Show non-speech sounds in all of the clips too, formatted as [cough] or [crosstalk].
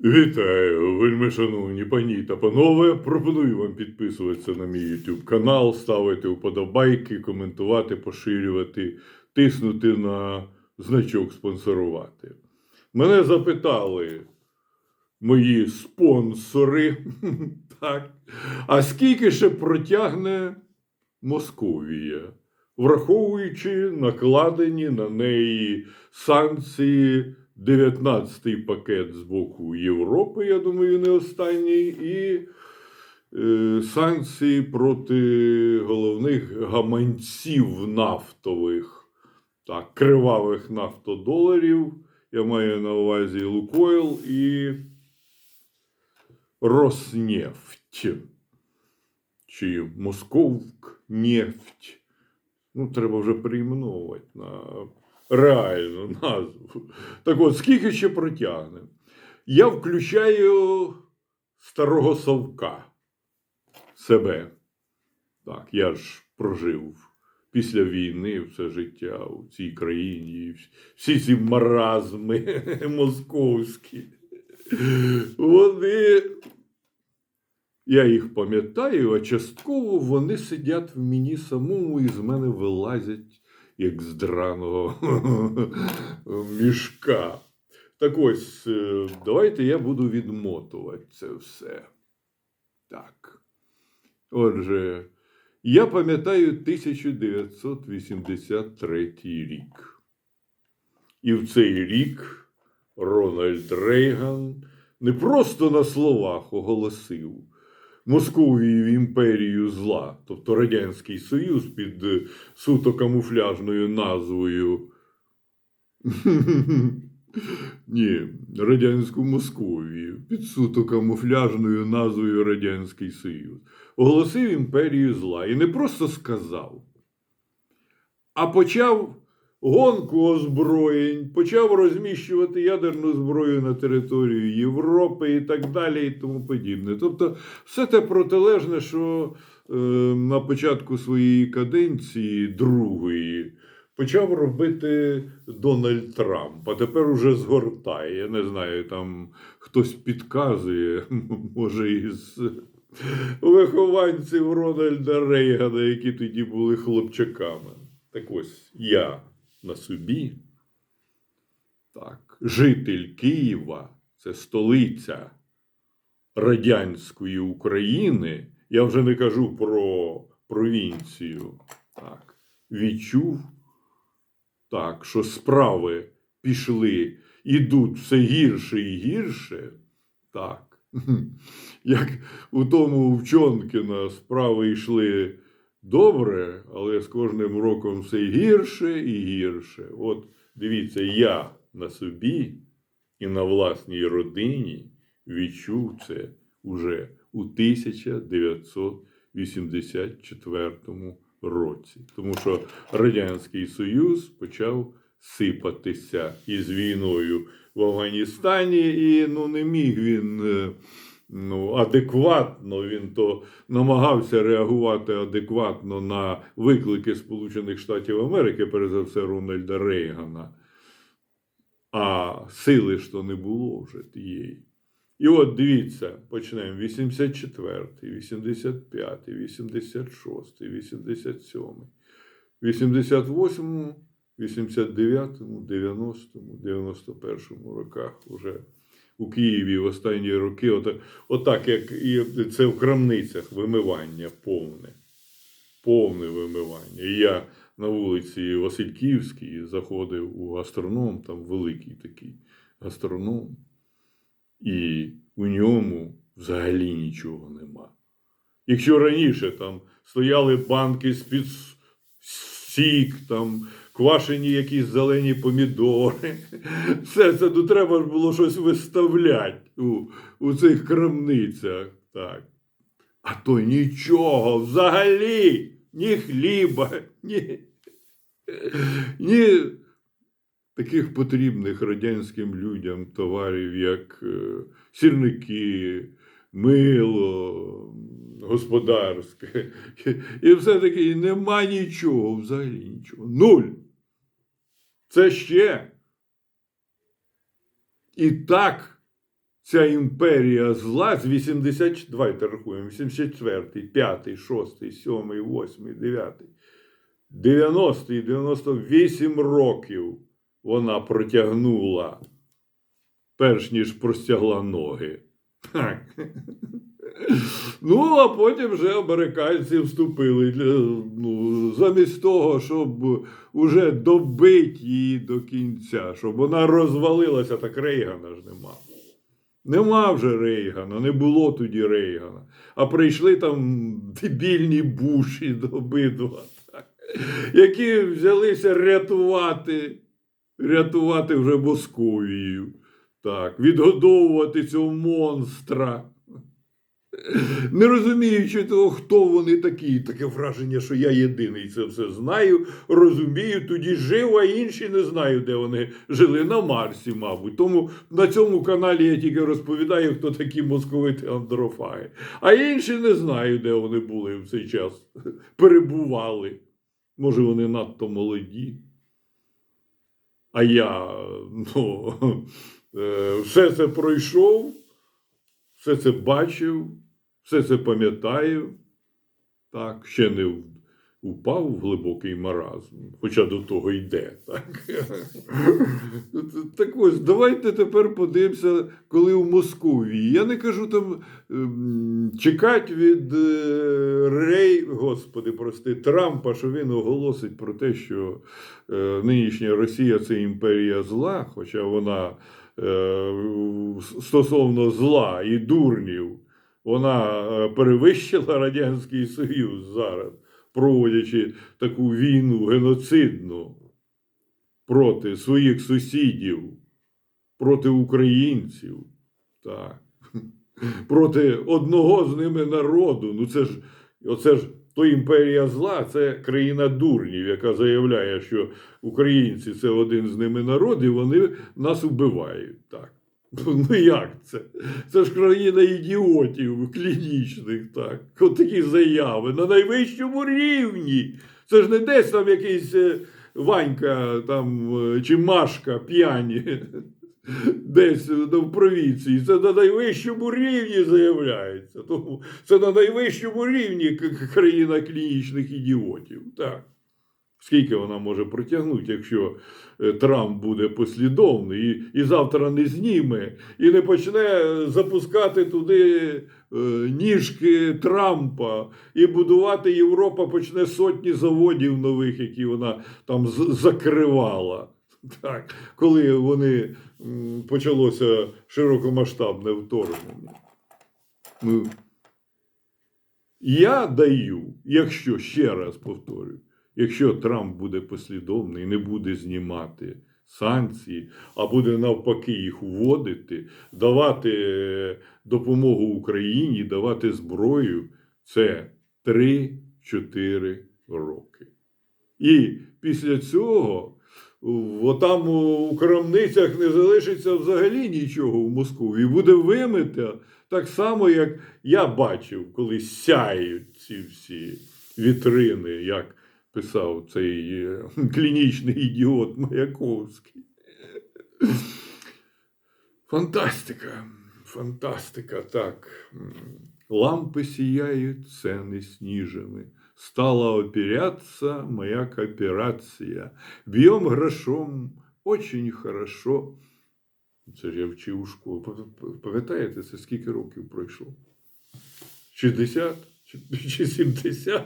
Вітаю, вельми шановні пані та панове. Пропоную вам підписуватися на мій YouTube канал, ставити вподобайки, коментувати, поширювати, тиснути на значок спонсорувати. Мене запитали мої спонсори, [laughs] так, а скільки ще протягне Московія, враховуючи накладені на неї санкції. 19-й пакет з боку Європи, я думаю, не останній, і е, санкції проти головних гаманців нафтових, так, кривавих нафтодоларів. Я маю на увазі Лукойл і Роснефть. Чи Московкнефть. Ну, треба вже перейменовувати на реальну назву. Так от, скільки ще протягне? Я включаю старого совка себе. Так, я ж прожив після війни все життя у цій країні. Всі ці маразми [laughs] московські. Вони. Я їх пам'ятаю, а частково вони сидять в мені самому і з мене вилазять як з драного [laughs] мішка. Так ось, е, давайте я буду відмотувати це все. Так. Отже, я пам'ятаю 1983 рік. І в цей рік Рональд Рейган не просто на словах оголосив. Московію імперію зла, тобто Радянський Союз під е, суто камуфляжною назвою. [laughs] Ні, Радянську Московію під суто камуфляжною назвою Радянський Союз. Оголосив імперію зла і не просто сказав, а почав гонку озброєнь, почав розміщувати ядерну зброю на територію Європи і так далі, і тому подібне. Тобто, все те протилежне, що е, на початку своєї каденції другої почав робити Дональд Трамп, а тепер уже згортає. Я не знаю, там хтось підказує, [laughs] може, із вихованців Рональда Рейгана, які тоді були хлопчаками. Так ось я на собі. Так, житель Києва, це столиця радянської України. Я вже не кажу про провінцію. Так, відчув, так, що справи пішли, ідуть все гірше і гірше. Так. [laughs] Як у тому Вчонкіна справи йшли добре, але з кожним роком все гірше і гірше. От дивіться, я на собі і на власній родині відчув це уже у 1984 році. Тому що Радянський Союз почав сипатися із війною в Афганістані, і ну, не міг він. Ну, адекватно. Він то намагався реагувати адекватно на виклики Сполучених Штатів Америки, перш за все, Рональда Рейгана. А сили ж то не було вже тієї. І от дивіться, почнемо 84, 85, 86, 87, 88, 89, 90, 91 роках уже у Києві в останні роки, отак, отак як і це в крамницях вимивання повне. Повне вимивання. І я на вулиці Васильківській заходив у гастроном, там великий такий гастроном, і у ньому взагалі нічого нема. Якщо раніше там стояли банки з-під сік, там квашені якісь зелені помідори. [laughs] Все це тут треба ж було щось виставляти у, у цих крамницях. Так. А то нічого взагалі, ні хліба, [laughs] ні, ні таких потрібних радянським людям товарів, як е, сірники, мило, господарське. [laughs] І все-таки нема нічого, взагалі нічого. Нуль. Це ще. І так ця імперія зла з 80, давайте рахуємо, 84, 5, 6, 7, 8, 9, 90 і 98 років вона протягнула, перш ніж простягла ноги. Так. Ну, а потім вже американці вступили ну, замість того, щоб уже добити її до кінця, щоб вона розвалилася, так Рейгана ж нема. Нема вже Рейгана, не було тоді Рейгана. А прийшли там дебільні буші до обидва, які взялися рятувати, рятувати вже Московію, так, відгодовувати цього монстра. Не розуміючи того, хто вони такі, таке враження, що я єдиний це все знаю, розумію, тоді жив, а інші не знаю, де вони жили на Марсі, мабуть. Тому на цьому каналі я тільки розповідаю, хто такі московити андрофаги. А інші не знаю, де вони були в цей час. [laughs] Перебували. Може, вони надто молоді. А я ну, [laughs] е, все це пройшов, все це бачив, все це пам'ятаю. Так, ще не упав в глибокий маразм, хоча до того йде. Так, [laughs] так ось, давайте тепер подивимося, коли в Московії. Я не кажу там ем, чекати від е, Рей, господи, прости, Трампа, що він оголосить про те, що е, нинішня Росія це імперія зла, хоча вона е, стосовно зла і дурнів, вона е, перевищила Радянський Союз зараз, проводячи таку війну геноцидну проти своїх сусідів, проти українців, так, [laughs] проти одного з ними народу. Ну це ж, оце ж то імперія зла, це країна дурнів, яка заявляє, що українці це один з ними народ, і вони нас убивають. Так. Ну як це? Це ж країна ідіотів клінічних, так. От такі заяви на найвищому рівні. Це ж не десь там якийсь е, Ванька там, е, чи Машка п'яні. [laughs] Десь в провінції. Це на найвищому рівні заявляється. Тому це на найвищому рівні країна клінічних ідіотів. Так. Скільки вона може протягнути, якщо е, Трамп буде послідовний і, і завтра не зніме, і не почне запускати туди е, ніжки Трампа, і будувати Європа почне сотні заводів нових, які вона там закривала. [laughs] Так, коли вони почалося широкомасштабне вторгнення. Ну, я даю, якщо ще раз повторюю, якщо Трамп буде послідовний, не буде знімати санкції, а буде навпаки їх вводити, давати е, допомогу Україні, давати зброю, це 3-4 роки. І після цього там у крамницях не залишиться взагалі нічого в Москві. Буде вимита так само, як я бачив, коли сяють ці всі вітрини, як писав цей е, [laughs] клінічний ідіот Маяковський. Фантастика, фантастика, так. М. Лампы сияют, цены снижены. Стала опираться моя кооперация. Бьем грошом, очень хорошо. Це ж я вчив у школу. Пам- Пам'ятаєте, це скільки років пройшло? 60 чи- чи 70?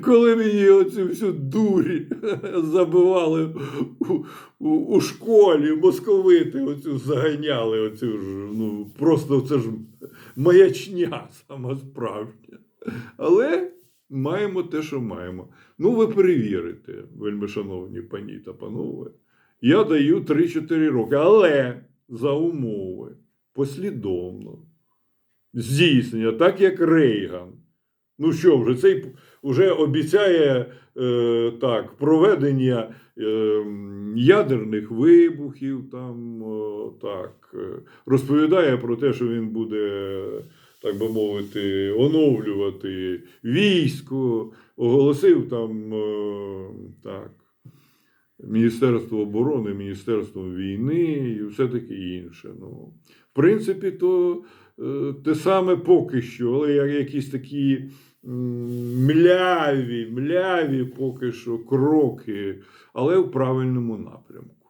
Коли мені оцю всю дурі забивали у, у, у школі, московити оцю заганяли, оцю ж, ну, просто це ж маячня сама справжня. Але маємо те, що маємо. Ну, ви перевірите, вельми шановні пані та панове. Я даю 3-4 роки, але за умови послідовно здійснення, так як Рейган. Ну що вже, цей вже обіцяє е, так, проведення е, ядерних вибухів, там, е, так, розповідає про те, що він буде, так би мовити, оновлювати військо, оголосив там е, так, Міністерство оборони, Міністерством війни і все таке інше. Ну, в принципі, то е, те саме поки що, але якісь такі мляві, мляві поки що кроки, але в правильному напрямку.